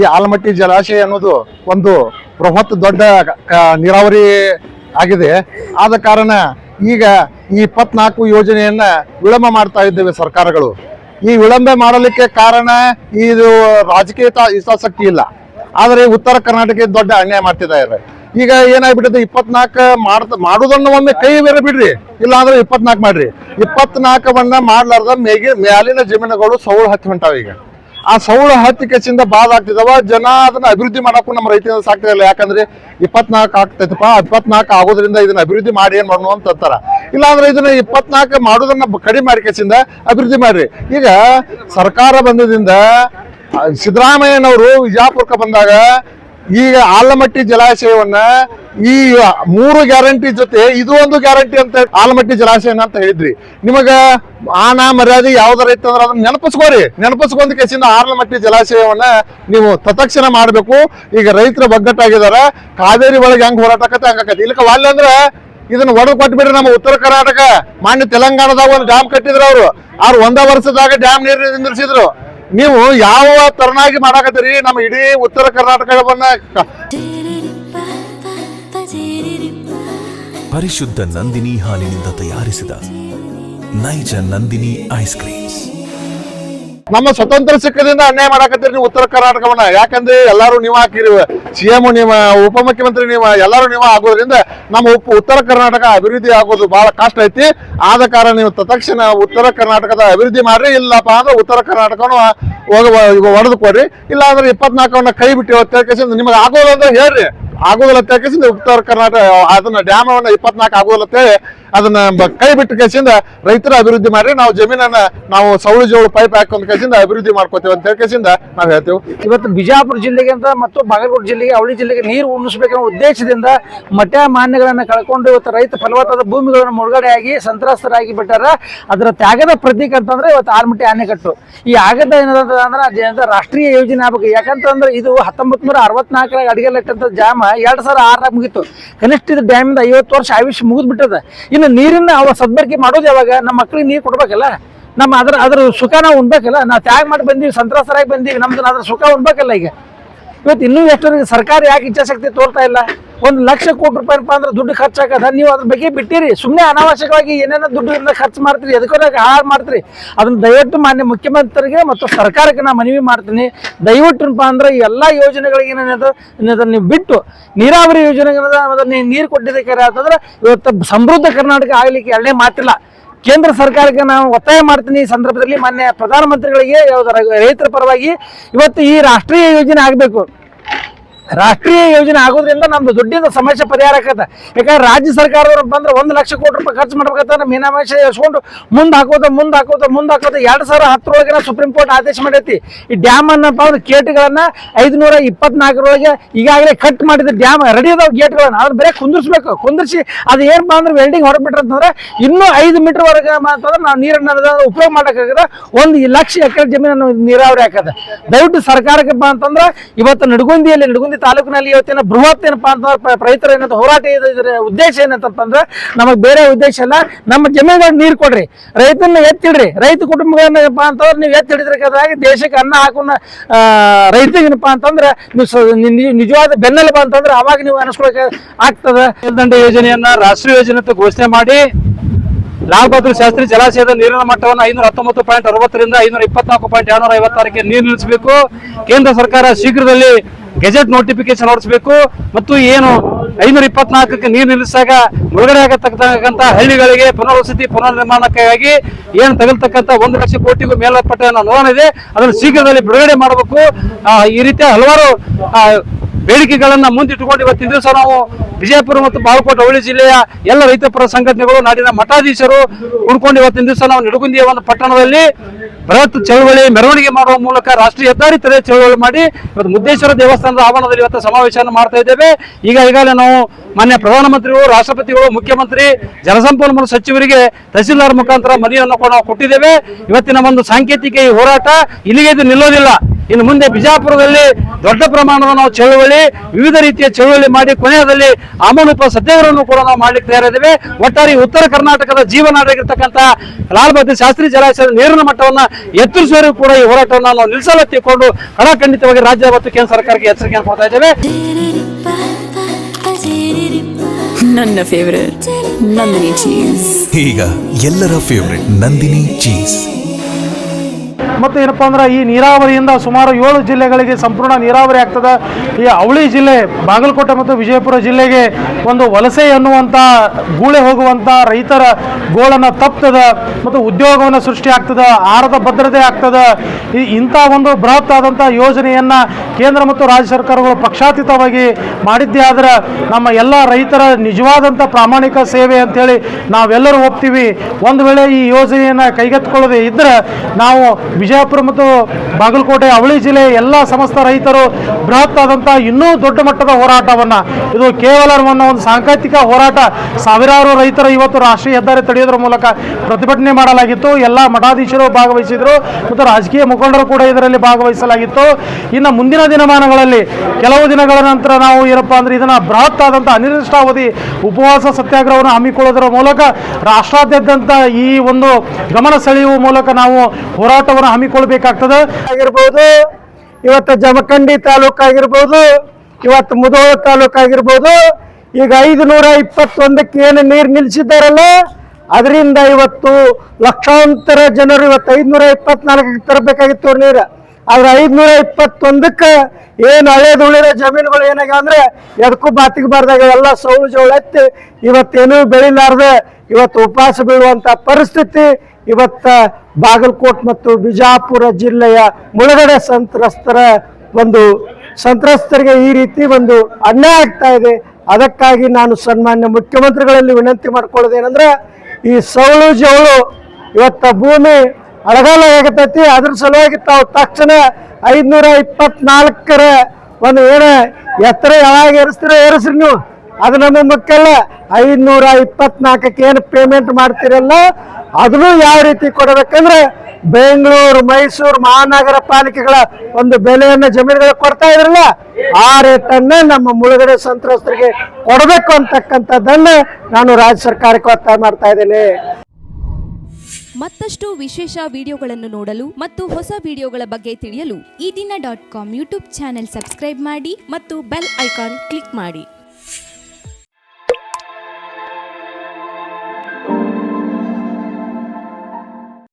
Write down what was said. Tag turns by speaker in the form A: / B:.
A: ಈ ಆಲಮಟ್ಟಿ ಜಲಾಶಯ ಅನ್ನೋದು ಒಂದು ಬೃಹತ್ ದೊಡ್ಡ ನೀರಾವರಿ ಆಗಿದೆ. ಆದ ಕಾರಣ ಈಗ ಈ ಇಪ್ಪತ್ನಾಲ್ಕು ಯೋಜನೆಯನ್ನ ವಿಳಂಬ ಮಾಡ್ತಾ ಇದ್ದೇವೆ ಸರ್ಕಾರಗಳು. ಈ ವಿಳಂಬ ಮಾಡಲಿಕ್ಕೆ ಕಾರಣ ಇದು ರಾಜಕೀಯ ಹಿತಾಸಕ್ತಿ ಇಲ್ಲ. ಆದರೆ ಉತ್ತರ ಕರ್ನಾಟಕ ದೊಡ್ಡ ಅನ್ಯಾಯ ಮಾಡ್ತಿದ್ದಾರೆ. ಈಗ ಏನಾಗ್ಬಿಟ್ಟಿದೆ, ಇಪ್ಪತ್ನಾಲ್ಕು ಮಾಡ್ತ ಮಾಡೋದನ್ನ ಒಮ್ಮೆ ಕೈ ಬೇರೆ ಬಿಡ್ರಿ ಇಲ್ಲ ಅಂದ್ರೆ ಇಪ್ಪತ್ನಾಲ್ಕು ಮಾಡ್ರಿ. ಇಪ್ಪತ್ನಾಲ್ಕವನ್ನ ಮಾಡ್ಲಾರ್ದ ಮೇಗಿ ಮ್ಯಾಲಿನ ಜಮೀನುಗಳು ಸೌಳು ಹತ್ತಿ ಹೊಂಟಾವ ಈಗ. ಆ ಸೌಳ ಹತ್ತಿ ಕೆಸಿಂದ ಬಾಧ ಆಗ್ತಿದಾವ. ಜನ ಅದನ್ನ ಅಭಿವೃದ್ಧಿ ಮಾಡಕ್ಕೂ ನಮ್ಮ ರೈತರಿಂದ ಸಾಕ್ತಾ ಇಲ್ಲ. ಯಾಕಂದ್ರೆ ಇಪ್ಪತ್ನಾಲ್ಕು ಆಗ್ತೈತಪ್ಪ. ಇಪ್ಪತ್ನಾಲ್ಕು ಆಗೋದ್ರಿಂದ ಇದನ್ನ ಅಭಿವೃದ್ಧಿ ಮಾಡಿ ಏನ್ ಮಾಡೋಣ ಅಂತ ಅಂತಾರ. ಇಲ್ಲಾಂದ್ರೆ ಇದನ್ನ ಇಪ್ಪತ್ನಾಲ್ಕು ಮಾಡೋದನ್ನ ಕಡಿಮೆ ಮಾಡಿ ಕೆಸಿಂದ ಅಭಿವೃದ್ಧಿ ಮಾಡ್ರಿ. ಈಗ ಸರ್ಕಾರ ಬಂದದಿಂದ ಸಿದ್ದರಾಮಯ್ಯನವರು ವಿಜಾಪುರಕ್ಕೆ ಬಂದಾಗ ಈಗ ಆಲಮಟ್ಟಿ ಜಲಾಶಯವನ್ನ ಈ ಮೂರು ಗ್ಯಾರಂಟಿ ಜೊತೆ ಇದು ಒಂದು ಗ್ಯಾರಂಟಿ ಅಂತ ಆಲಮಟ್ಟಿ ಜಲಾಶಯನ ಅಂತ ಹೇಳಿದ್ರಿ. ನಿಮಗ ಆನ, ಮರ್ಯಾದೆ ಯಾವ್ದಾರ ಇತ್ತಂದ್ರೆ ಅದನ್ನ ನೆನಪಿಸ್ಕೋರಿ. ನೆನಪಿಸ್ಕೊಂಡ್ ಕೇಸಿಂದ ಆಲಮಟ್ಟಿ ಜಲಾಶಯವನ್ನ ನೀವು ತತ್ಕ್ಷಣ ಮಾಡಬೇಕು. ಈಗ ರೈತರು ಒಗ್ಗಟ್ಟಾಗಿದಾರ ಕಾವೇರಿ ಒಳಗೆ ಹೆಂಗ್ ಹೋರಾಟಕತೆ ಹಂಗಾಕತ್ತೆ ಇಲ್ಲಿ ವಾಲ್ಯ ಅಂದ್ರೆ ಇದನ್ನ ಒಡೆದು ಕೊಟ್ಬಿಡ್ರಿ ನಮ್ಮ ಉತ್ತರ ಕರ್ನಾಟಕ. ಮಾನ್ಯ ತೆಲಂಗಾಣದಾಗ ಒಂದು ಡ್ಯಾಮ್ ಕಟ್ಟಿದ್ರು ಅವರು. ಅವ್ರು ಒಂದ ವರ್ಷದಾಗ ಡ್ಯಾಮ್ ನೀರು ನಿಂದಿರ್ಸಿದ್ರು. ನೀವು ಯಾವ ತರನಾಗಿ ಮಾಡಾಕತ್ತೀರಿ? ನಮ್ಮ ಇಡೀ ಉತ್ತರ ಕರ್ನಾಟಕವನ್ನ
B: ಪರಿಶುದ್ಧ ನಂದಿನಿ ಹಾಲಿನಿಂದ ತಯಾರಿಸಿದ ನೈಜ ನಂದಿನಿ ಐಸ್ ಕ್ರೀಮ್ಸ್.
A: ನಮ್ಮ ಸ್ವತಂತ್ರ ಸಿಕ್ಕದಿಂದ ಅನ್ಯಾಯ ಮಾಡಾಕತ್ತೀರಿ ನೀವು ಉತ್ತರ ಕರ್ನಾಟಕವನ್ನ. ಯಾಕಂದ್ರೆ ಎಲ್ಲರೂ ನೀವು ಹಾಕಿರಿ ಸಿ ಎಂ ನೀವು, ಉಪಮುಖ್ಯಮಂತ್ರಿ ನೀವು, ಎಲ್ಲರೂ ನೀವು ಆಗೋದ್ರಿಂದ ನಮ್ಮ ಉತ್ತರ ಕರ್ನಾಟಕ ಅಭಿವೃದ್ಧಿ ಆಗೋದು ಬಹಳ ಕಷ್ಟ ಐತಿ. ಆದ ಕಾರಣ ನೀವು ತಕ್ಷಣ ಉತ್ತರ ಕರ್ನಾಟಕದ ಅಭಿವೃದ್ಧಿ ಮಾಡ್ರಿ, ಇಲ್ಲಪ್ಪ ಅಂದ್ರೆ ಉತ್ತರ ಕರ್ನಾಟಕನು ಹೋಗ ಒಡೆದು ಕೊಡ್ರಿ ಇಲ್ಲ ಅಂದ್ರೆ ಇಪ್ಪತ್ನಾಲ್ಕವನ್ನ ಕೈ ಬಿಟ್ಟು ತಿಳ್ಕೇಸಿಂದ ನಿಮಗೆ ಆಗೋದಂದ್ರೆ ಹೇಳ್ರಿ. ಆಗೋದಿಲ್ಲ ತಿಳ್ಕೇಸಿಂದ ಉತ್ತರ ಕರ್ನಾಟಕ, ಅದನ್ನ ಡ್ಯಾಮ್ ಅನ್ನ ಇಪ್ಪತ್ನಾಲ್ಕು ಆಗೋದಿಲ್ಲ ಅಂತೇಳಿ ಅದನ್ನ ಕೈ ಬಿಟ್ಟು ಕೇಸಿಂದ ರೈತರ ಅಭಿವೃದ್ಧಿ ಮಾಡಿ ನಾವು ಜಮೀನನ್ನ ನಾವು ಸೌಳು ಜೋಳು ಪೈಪ್ ಹಾಕೊಂಡ್ ಕೇಸಿಂದ ಅಭಿವೃದ್ಧಿ ಮಾಡ್ಕೋತೀವಿ ಅಂತ ಕೇಸಿಂದ ನಾವು ಹೇಳ್ತೇವೆ.
C: ಇವತ್ತು ಬಿಜಾಪುರ ಜಿಲ್ಲೆಗೆ ಅಂತ ಮತ್ತು ಬಾಗಲಕೋಟೆ ಜಿಲ್ಲೆಗೆ, ಅವಳಿ ಜಿಲ್ಲೆಗೆ ನೀರು ಉಣಿಸ್ಬೇಕನ್ನೋ ಉದ್ದೇಶದಿಂದ ಮಠ ಮಾನ್ಯಗಳನ್ನ ಕಳ್ಕೊಂಡು ಇವತ್ತು ರೈತ ಫಲವತ್ತಾದ ಭೂಮಿಗಳನ್ನು ಮುಳುಗಡೆಯಾಗಿ ಸಂತ್ರಸ್ತರಾಗಿ ಬಿಟ್ಟಾರ. ಅದರ ತ್ಯಾಗದ ಪ್ರತೀಕ ಅಂತಂದ್ರೆ ಇವತ್ತು ಆಲ್ಮಟ್ಟಿ ಅಣೆಕಟ್ಟು ಈ ಆಗದ ಏನದ ಅಂದ್ರೆ ರಾಷ್ಟ್ರೀಯ ಯೋಜನೆ ಆಗ್ಬೇಕು. ಯಾಕಂತಂದ್ರೆ ಇದು ಹತ್ತೊಂಬತ್ ನೂರ ಅರವತ್ನಾಲ್ಕರಾಗ ಅಡಿಗೆಲಿಟ್ಟಂತ ಜಾಮ. ಎರಡ್ ಸಾವಿರ ಆರರಾಗ ಮುಗಿತು. ಕನಿಷ್ಠ ಇದು ಡ್ಯಾಮಿಂದ ಐವತ್ತು ವರ್ಷ ಆಯುಷ್ಯ ಮುಗಿದ್ ಬಿಟ್ಟದ ಇನ್ನು ನೀರಿನ ಅವ ಸದ್ಬಳಕೆ ಮಾಡೋದು ಯಾವಾಗ? ನಮ್ಮ ಮಕ್ಳಿಗೆ ನೀರು ಕೊಡ್ಬೇಕಲ್ಲ? ನಮ್ಮ ಅದ್ರ ಅದ್ರ ಸುಖ ನಾವು ಉಣ್ಬೇಕಲ್ಲ? ನಾವು ತ್ಯಾಗ ಮಾಡಿ ಬಂದೀವಿ, ಸಂತ್ರಸ್ತರಾಗಿ ಬಂದೀವಿ, ನಮ್ದು ಅದ್ರ ಸುಖ ಉಣ್ಬೇಕಲ್ಲ ಈಗ? ಇವತ್ತು ಇನ್ನೂ ಎಷ್ಟರಿಗೆ ಸರ್ಕಾರ ಯಾಕೆ ಇಚ್ಛಾಶಕ್ತಿ ತೋರ್ತಾ ಇಲ್ಲ? ಒಂದು ಲಕ್ಷ ಕೋಟಿ ರೂಪಾಯಿ ಅಂದ್ರೆ ದುಡ್ಡು ಖರ್ಚಾಗದ? ನೀವು ಅದ್ರ ಬಗ್ಗೆ ಬಿಟ್ಟಿರಿ. ಸುಮ್ಮನೆ ಅನಾವಶ್ಯಕವಾಗಿ ಏನೇನೋ ದುಡ್ಡು ಖರ್ಚು ಮಾಡ್ತೀರಿ ಎದಕ್ಕೋದಾಗ ಹಾಳು ಮಾಡ್ತೀರಿ. ಅದನ್ನ ದಯವಿಟ್ಟು ಮಾನ್ಯ ಮುಖ್ಯಮಂತ್ರಿಗೆ ಮತ್ತು ಸರ್ಕಾರಕ್ಕೆ ನಾ ಮನವಿ ಮಾಡ್ತೀನಿ. ದಯವಿಟ್ಟುಪ್ಪ ಅಂದ್ರೆ ಎಲ್ಲ ಯೋಜನೆಗಳಿಗೆ ಏನೇನದ ನೀವು ಬಿಟ್ಟು ನೀರಾವರಿ ಯೋಜನೆಗಳನ್ನ ನೀವು ನೀರು ಕೊಟ್ಟಿದ್ದಕ್ಕೆ ಅಂತಂದ್ರೆ ಇವತ್ತು ಸಮೃದ್ಧ ಕರ್ನಾಟಕ ಆಗ್ಲಿಕ್ಕೆ ಎರಡನೇ ಮಾತಿಲ್ಲ. ಕೇಂದ್ರ ಸರ್ಕಾರಕ್ಕೆ ನಾನು ಒತ್ತಾಯ ಮಾಡ್ತೀನಿ ಈ ಸಂದರ್ಭದಲ್ಲಿ ಮಾನ್ಯ ಪ್ರಧಾನಮಂತ್ರಿಗಳಿಗೆ, ಯಾವ್ದಾರ ರೈತರ ಪರವಾಗಿ. ಇವತ್ತು ಈ ರಾಷ್ಟ್ರೀಯ ಯೋಜನೆ ಆಗಬೇಕು. ರಾಷ್ಟ್ರೀಯ ಯೋಜನೆ ಆಗೋದ್ರಿಂದ ನಮ್ದು ದುಡ್ಡಿನ ಸಮಸ್ಯೆ ಪರಿಹಾರ ಆಗತ್ತೆ ಯಾಕಂದ್ರೆ ರಾಜ್ಯ ಸರ್ಕಾರದವ್ರು ಬಂದ್ರೆ ಒಂದು ಲಕ್ಷ ಕೋಟಿ ರೂಪಾಯಿ ಖರ್ಚು ಮಾಡ್ಬೇಕಂತ ಮೀನಾಮೇಶ ಎಸ್ಕೊಂಡು ಮುಂದೆ ಹಾಕೋದ ಮುಂದೆ ಹಾಕೋದ ಮುಂದೆ ಹಾಕೋದ ಎರಡು ಸಾವಿರ ಹತ್ತರೊಳಗೆ ಸುಪ್ರೀಂ ಕೋರ್ಟ್ ಆದೇಶ ಮಾಡೈತಿ. ಈ ಡ್ಯಾಮ್ ಅನ್ನಪ್ಪ ಅಂದ್ರೆ ಗೇಟ್ಗಳನ್ನ ಐದುನೂರ ಇಪ್ಪತ್ನಾಲ್ಕರೊಳಗೆ ಈಗಾಗಲೇ ಕಟ್ ಮಾಡಿದ ಡ್ಯಾಮ್ ರೆಡಿ ಅದಾವ ಗೇಟ್ಗಳನ್ನ. ಅದನ್ನ ಬೇರೆ ಕುಂದಿರ್ಸ್ಬೇಕು. ಕುಂದಿರ್ಸಿ ಅದು ಏನಪ್ಪ ಅಂದ್ರೆ ವೆಲ್ಡಿಂಗ್ ಹೊರಬಿಟ್ರೆ ಅಂತಂದ್ರೆ ಇನ್ನೂ ಐದು ಮೀಟರ್ ವರೆಗೆ ಅಂತಂದ್ರೆ ನಾವು ನೀರನ್ನ ಉಪಯೋಗ ಮಾಡೋಕ್ಕಾಗದ. ಒಂದು ಲಕ್ಷ ಎಕರೆ ಜಮೀನನ್ನು ನೀರಾವರಿ ಹಾಕದ ದಯವಿಟ್ಟು ಸರ್ಕಾರಕ್ಕೆ ಅಂತಂದ್ರೆ ಇವತ್ತು ನಡಗುಂದಿಯಲ್ಲಿ ನಡಗುಂದಿ ತಾಲೂಕಿನಲ್ಲಿ ಇವತ್ತಿನ ಬೃಹತ್ ಏನಪ್ಪಾ ಅಂತಂದ್ರೆ ರೈತರ ಏನಂತ ಹೋರಾಟ ಇದೆ ಇದರ ಉದ್ದೇಶ ಏನಂತಪ್ಪ ಅಂದ್ರೆ ನಮಗೆ ಬೇರೆ ಉದ್ದೇಶ ಅಲ್ಲ ನಮ್ಮ ಜಮೀನುಗಳಿಗೆ ನೀರು ಕೊಡ್ರಿ. ರೈತನ ಎತ್ತಿಡ್ರಿ. ರೈತ ಕುಟುಂಬಗಳನ್ನ ಏನಪ್ಪಾ ಅಂತಂದ್ರೆ ನೀವು ಎತ್ತಿ ಹಿಡಿದ್ರಕ್ಕಾಗಿ ದೇಶಕ್ಕೆ ಅನ್ನ ಹಾಕೋಣ ರೈತಗೇನಪ್ಪ ಅಂತಂದ್ರೆ ನೀವು ನಿಜವಾದ ಬೆನ್ನೆಲುಬು ಅಂತಂದ್ರೆ ಅವಾಗ ನೀವು ಅನಿಸ್ಕೊಳಕ್ಕೆ ಆಗ್ತದ.
D: ಯೋಜನೆಯನ್ನ ರಾಷ್ಟ್ರೀಯ ಯೋಜನೆ ಅಂತ ಘೋಷಣೆ ಮಾಡಿ ಲಾಲ್ ಬಹದ್ದೂರ್ ಶಾಸ್ತ್ರಿ ಜಲಾಶಯದ ನೀರಿನ ಮಟ್ಟವನ್ನು ಐನೂರ ಹತ್ತೊಂಬತ್ತು ಪಾಯಿಂಟ್ ಅರವತ್ತರಿಂದ ಐನೂರ ಇಪ್ಪತ್ನಾಲ್ಕು ಪಾಯಿಂಟ್ ಎರಡ್ನೂರ ಐವತ್ತಾರಕ್ಕೆ ನೀರು ನಿಲ್ಲಿಸಬೇಕು. ಕೇಂದ್ರ ಸರ್ಕಾರ ಶೀಘ್ರದಲ್ಲಿ ಗೆಜೆಟ್ ನೋಟಿಫಿಕೇಶನ್ ಹೊರಡಿಸಬೇಕು. ಮತ್ತು ಏನು ಐನೂರ ಇಪ್ಪತ್ನಾಲ್ಕಕ್ಕೆ ನೀರು ನಿಲ್ಲಿಸಿದಾಗ ಮುಳುಗಡೆ ಆಗತಕ್ಕಂತಹ ಹಳ್ಳಿಗಳಿಗೆ ಪುನರ್ವಸತಿ ಪುನರ್ ನಿರ್ಮಾಣಕ್ಕಾಗಿ ಏನು ತಗಲ್ತಕ್ಕಂಥ ಒಂದು ಲಕ್ಷ ಕೋಟಿಗೂ ಮೇಲ್ಪಟ್ಟ ಅನುದಾನ ಇದೆ. ಅದನ್ನು ಶೀಘ್ರದಲ್ಲಿ ಬಿಡುಗಡೆ ಮಾಡಬೇಕು. ಈ ರೀತಿಯ ಹಲವಾರು ಬೇಡಿಕೆಗಳನ್ನು ಬೇಡಿಕೆಗಳನ್ನ ಮುಂದಿಟ್ಟುಕೊಂಡು ಇವತ್ತಿನ ದಿವಸ ನಾವು ವಿಜಯಪುರ ಮತ್ತು ಬಾಗಲಕೋಟೆ ಹುಬ್ಬಳ್ಳಿ ಜಿಲ್ಲೆಯ ಎಲ್ಲ ರೈತಪರ ಸಂಘಟನೆಗಳು, ನಾಡಿನ ಮಠಾಧೀಶರು ಉಳ್ಕೊಂಡು ಇವತ್ತಿನ ದಿವಸ ನಾವು ನಿಡಗುಂದಿಯ ಒಂದು ಪಟ್ಟಣದಲ್ಲಿ ಬೃಹತ್ ಚಳವಳಿ ಮೆರವಣಿಗೆ ಮಾಡುವ ಮೂಲಕ ರಾಷ್ಟ್ರೀಯ ಹೆದ್ದಾರಿ ತಡೆ ಚಳವಳಿ ಮಾಡಿ ಇವತ್ತು ಮುದ್ದೇಶ್ವರ ದೇವಸ್ಥಾನದ ಆವರಣದಲ್ಲಿ ಇವತ್ತು ಸಮಾವೇಶವನ್ನು ಮಾಡ್ತಾ ಇದ್ದೇವೆ. ಈಗ ಈಗಾಗಲೇ ನಾವು ಮಾನ್ಯ ಪ್ರಧಾನಮಂತ್ರಿಗಳು ರಾಷ್ಟ್ರಪತಿಗಳು, ಮುಖ್ಯಮಂತ್ರಿ ಜಲಸಂಪನ್ಮೂಲ ಸಚಿವರಿಗೆ ತಹಸೀಲ್ದಾರ್ ಮುಖಾಂತರ ಮನೆಯನ್ನು ಕೂಡ ಕೊಟ್ಟಿದ್ದೇವೆ. ಇವತ್ತಿನ ಒಂದು ಸಾಂಕೇತಿಕ ಈ ಹೋರಾಟ ಇಲ್ಲಿಗೆ ಇದು ನಿಲ್ಲೋದಿಲ್ಲ. ಇನ್ನು ಮುಂದೆ ಬಿಜಾಪುರದಲ್ಲಿ ದೊಡ್ಡ ಪ್ರಮಾಣದ ನಾವು ಚಳುವಳಿ ವಿವಿಧ ರೀತಿಯ ಚಳುವಳಿ ಮಾಡಿ ಕೊನೆಯದಲ್ಲಿ ಅಮನುಪ ಸತ್ಯಾಗ್ರಹವನ್ನು ಕೂಡ ನಾವು ಮಾಡ್ಲಿಕ್ಕೆ ತಯಾರಿದ್ದೇವೆ. ಒಟ್ಟಾರೆ ಉತ್ತರ ಕರ್ನಾಟಕದ ಜೀವನಾಡಿರ್ತಕ್ಕಂಥ ಲಾಲ್ ಬಹದ್ದೂರ್ ಶಾಸ್ತ್ರಿ ಜಲಾಶಯದ ನೀರಿನ ಮಟ್ಟವನ್ನು ಎತ್ತರಿಸುವವರೆಗೂ ಕೂಡ ಈ ಹೋರಾಟವನ್ನು ನಾವು ನಿಲ್ಲಿಸಲತ್ತಿಕೊಂಡು ಕಡಾಖಂಡಿತವಾಗಿ ರಾಜ್ಯ ಮತ್ತು ಕೇಂದ್ರ ಸರ್ಕಾರಕ್ಕೆ ಎಚ್ಚರಿಕೆಯನ್ನು ಕೊಡ್ತಾ ಇದ್ದೇವೆ.
E: ನನ್ನ ಫೇವರೇಟ್ ನಂದಿನಿ ಚೀಸ್
B: ಈಗ ಎಲ್ಲರ ಫೇವರೆಟ್ ನಂದಿನಿ ಚೀಸ್
F: ಮತ್ತು ಏನಪ್ಪ ಅಂದ್ರೆ ಈ ನೀರಾವರಿಯಿಂದ ಸುಮಾರು ಏಳು ಜಿಲ್ಲೆಗಳಿಗೆ ಸಂಪೂರ್ಣ ನೀರಾವರಿ ಆಗ್ತದೆ. ಈ ಅವಳಿ ಜಿಲ್ಲೆ, ಬಾಗಲಕೋಟೆ ಮತ್ತು ವಿಜಯಪುರ ಜಿಲ್ಲೆಗೆ ಒಂದು ವಲಸೆ ಅನ್ನುವಂಥ ಗೂಳೆ ಹೋಗುವಂಥ ರೈತರ ಗೋಳನ್ನು ತಪ್ತದ ಮತ್ತು ಉದ್ಯೋಗವನ್ನು ಸೃಷ್ಟಿ ಆಗ್ತದೆ, ಆಹಾರದ ಭದ್ರತೆ ಆಗ್ತದೆ. ಈ ಇಂಥ ಒಂದು ಬೃಹತ್ ಆದಂಥ ಯೋಜನೆಯನ್ನು ಕೇಂದ್ರ ಮತ್ತು ರಾಜ್ಯ ಸರ್ಕಾರಗಳು ಪಕ್ಷಾತೀತವಾಗಿ ಮಾಡಿದ್ದೇ ಆದ್ರೆ ನಮ್ಮ ಎಲ್ಲ ರೈತರ ನಿಜವಾದಂಥ ಪ್ರಾಮಾಣಿಕ ಸೇವೆ ಅಂತೇಳಿ ನಾವೆಲ್ಲರೂ ಒಪ್ತೀವಿ. ಒಂದು ವೇಳೆ ಈ ಯೋಜನೆಯನ್ನು ಕೈಗೆತ್ತಿಕೊಳ್ಳದೆ ಇದ್ದರೆ ನಾವು ವಿಜಯಪುರ ಮತ್ತು ಬಾಗಲಕೋಟೆ ಅವಳಿ ಜಿಲ್ಲೆ ಎಲ್ಲ ಸಮಸ್ತ ರೈತರು ಬೃಹತ್ ಆದಂಥ ಇನ್ನೂ ದೊಡ್ಡ ಮಟ್ಟದ ಹೋರಾಟವನ್ನು, ಇದು ಕೇವಲ ಒಂದು ಸಾಂಕೇತಿಕ ಹೋರಾಟ, ಸಾವಿರಾರು ರೈತರು ಇವತ್ತು ರಾಷ್ಟ್ರೀಯ ಹೆದ್ದಾರಿ ತಡೆಯೋದ್ರ ಮೂಲಕ ಪ್ರತಿಭಟನೆ ಮಾಡಲಾಗಿತ್ತು. ಎಲ್ಲ ಮಠಾಧೀಶರು ಭಾಗವಹಿಸಿದರು ಮತ್ತು ರಾಜಕೀಯ ಮುಖಂಡರು ಕೂಡ ಇದರಲ್ಲಿ ಭಾಗವಹಿಸಲಾಗಿತ್ತು. ಇನ್ನು ಮುಂದಿನ ದಿನಮಾನಗಳಲ್ಲಿ ಕೆಲವು ದಿನಗಳ ನಂತರ ನಾವು ಏನಪ್ಪ ಅಂದ್ರೆ ಇದನ್ನ ಬೃಹತ್ ಆದಂಥ ಅನಿರ್ದಿಷ್ಟಾವಧಿ ಉಪವಾಸ ಸತ್ಯಾಗ್ರಹವನ್ನು ಹಮ್ಮಿಕೊಳ್ಳೋದರ ಮೂಲಕ ರಾಷ್ಟ್ರಾದ್ಯಂತ ಈ ಒಂದು ಗಮನ ಸೆಳೆಯುವ ಮೂಲಕ ನಾವು ಹೋರಾಟವನ್ನು ಹಮ್ಮಿಕೊಳ್ಬೇಕಾಗ್ತದೆ
G: ಆಗಿರ್ಬೋದು, ಇವತ್ತು ಜಮಖಂಡಿ ತಾಲೂಕು ಆಗಿರ್ಬೋದು, ಇವತ್ತು ಮುಧೋಳ ತಾಲೂಕು ಆಗಿರ್ಬೋದು, ಈಗ ಐದು ನೂರ ಇಪ್ಪತ್ತೊಂದಕ್ಕೆ ಏನು ನೀರು ನಿಲ್ಲಿಸಿದ್ದಾರಲ್ಲ ಅದರಿಂದ ಇವತ್ತು ಲಕ್ಷಾಂತರ ಜನರು ಇವತ್ತು ಐದುನೂರ ಇಪ್ಪತ್ನಾಲ್ಕಕ್ಕೆ ತರಬೇಕಾಗಿತ್ತು ನೀರು. ಆದ್ರೆ ಐದುನೂರ ಇಪ್ಪತ್ತೊಂದಕ್ಕೆ ಏನು ಹಳೇದು ಉಳಿದ ಜಮೀನುಗಳು ಏನಾಗ್ಯಾವ ಅಂದ್ರೆ ಎದಕ್ಕೂ ಬಾತಿಗೆ ಬಾರ್ದಾಗ ಎಲ್ಲ ಸೌಳು ಜೋಳ ಎತ್ತಿ ಇವತ್ತೇನೂ ಬೆಳಿಲಾರ್ದೆ ಇವತ್ತು ಉಪವಾಸ ಬೀಳುವಂತ ಪರಿಸ್ಥಿತಿ ಇವತ್ತ ಬಾಗಲಕೋಟ್ ಮತ್ತು ಬಿಜಾಪುರ ಜಿಲ್ಲೆಯ ಮುಳುಗಡೆ ಸಂತ್ರಸ್ತರ ಒಂದು ಸಂತ್ರಸ್ತರಿಗೆ ಈ ರೀತಿ ಒಂದು ಅನ್ಯಾಯ ಆಗ್ತಾ ಇದೆ. ಅದಕ್ಕಾಗಿ ನಾನು ಸನ್ಮಾನ್ಯ ಮುಖ್ಯಮಂತ್ರಿಗಳಲ್ಲಿ ವಿನಂತಿ ಮಾಡ್ಕೊಳ್ಳೋದೇನೆಂದ್ರೆ ಈ ಸೌಳು ಜವಳು ಇವತ್ತ ಭೂಮಿ ಅಳಗಾಲ ಆಗತೈತಿ. ಅದ್ರ ಸಲುವಾಗಿ ತಾವು ತಕ್ಷಣ ಐದ್ನೂರ ಇಪ್ಪತ್ನಾಲ್ಕರ ಒಂದು ಏನೇ ಎತ್ತರ ಯಾವಾಗ ಏರಿಸ್ತೀರೋ ಏರಿಸ್ರಿ ನೀವು. ಅದು ನಮ್ಮ ಮುಖ್ಯಲ್ಲ ಐದ್ನೂರ ಇಪ್ಪತ್ನಾಲ್ಕಕ್ಕೆ ಏನು ಪೇಮೆಂಟ್ ಮಾಡ್ತಿರಲ್ಲ, ಅದನ್ನು ಯಾವ ರೀತಿ ಕೊಡಬೇಕಂದ್ರೆ ಬೆಂಗಳೂರು, ಮೈಸೂರು ಮಹಾನಗರ ಪಾಲಿಕೆಗಳ ಒಂದು ಬೆಲೆಯನ್ನ ಜಮೀನುಗಳು ಕೊಡ್ತಾ ಇದ್ರಲ್ಲ, ಆ ರೇಟನ್ನ ನಮ್ಮ ಮುಳುಗಡೆ ಸಂತ್ರಸ್ತರಿಗೆ ಕೊಡಬೇಕು ಅಂತಕ್ಕಂಥದ್ದನ್ನ ನಾನು ರಾಜ್ಯ ಸರ್ಕಾರಕ್ಕೆ ಒತ್ತಾಯ ಮಾಡ್ತಾ ಇದ್ದೇನೆ.
H: ಮತ್ತಷ್ಟು ವಿಶೇಷ ವಿಡಿಯೋಗಳನ್ನು ನೋಡಲು ಮತ್ತು ಹೊಸ ವಿಡಿಯೋಗಳ ಬಗ್ಗೆ ತಿಳಿಯಲು Ee Dina dot com YouTube channel subscribe ಮಾಡಿ ಮತ್ತು ಬೆಲ್ ಐಕಾನ್ ಕ್ಲಿಕ್ ಮಾಡಿ.